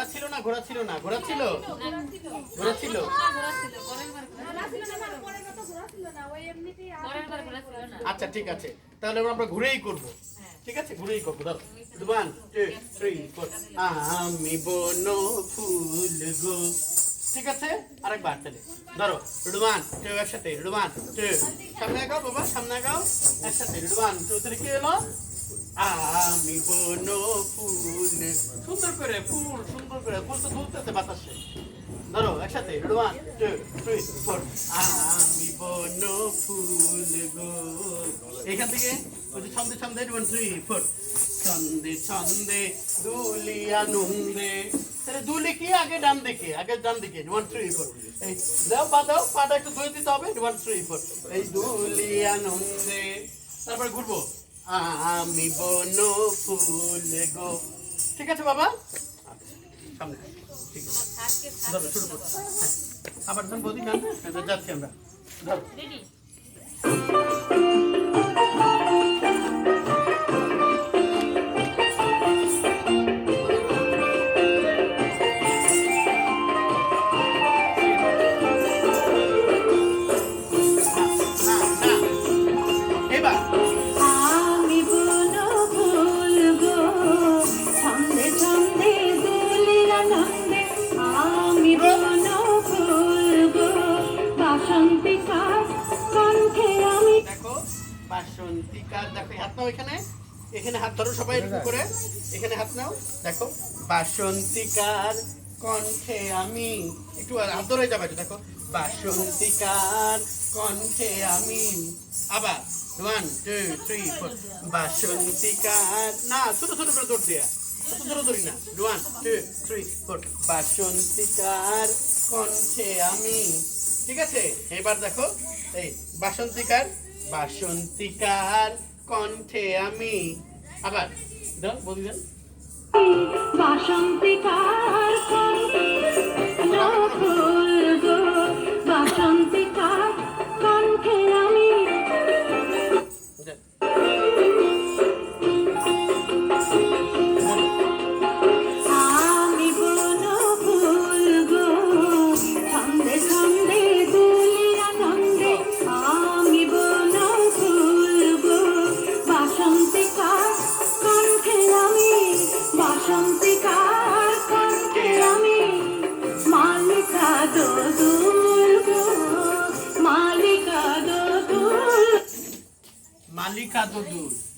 ঘোরা ছিল না ঘোরা ছিল ঘোরা ছিল? ঘোড়া ছিল। আচ্ছা ঠিক আছে। তাহলে আমরা ঘুরেই করব। ঠিক আছে? ঘুরেই করব। ধরো ওয়ান আমি বন ফুল গো। ঠিক আছে? আরেকবার চলে ধরো রুডমান টু একসাথে। রুডমান টু সামনে আগাও, বাবা, সামনে গাও একসাথে। রুডমান টু থ্রি কি হলো? আমি বন ফুল সুন্দর করে ফুল, সুন্দর করে ফুল তো দুলতেছে বাতাসে। ধরো, একসাথে ওয়ান টু থ্রি ফোর আমি বন ফুল গো। এখান থেকে ছন্দে ছন্দে ওয়ান থ্রি ফোর ছন্দে ছন্দে দুলি আনন্দে দুলি কি? আগে ডান দিকে, আগে ডান দিকে ওয়ান থ্রি ফোর এই, দাও, পা, দাও, পাটা একটু ধুয়ে দিতে হবে ওয়ান থ্রি ফোর এই দুলি আনন্দে তারপরে ঘুরবো। আমি বন ফুল গো। ঠিক আছে বাবা? হ্যাঁ। আবার বদি যাচ্ছি আমরা। ধরো। বাসন্তিকার কণ্ঠে আমি একটু হাত ধরে যাবে দেখো। বাসন্তিকার কণ্ঠে আমি আবার ওয়ান টু থ্রি ফোর বাসন্তিকার না, ছোট ছোট করে দৌড় দেয়া। না। বাসন্তিকার কণ্ঠে আমি ঠিক আছে? এবার দেখো, এই বাসন্তিকার বাসন্তিকার কণ্ঠে আমি আবার দাও বলি দেন বাসন্তিকার কণ্ঠে indicador do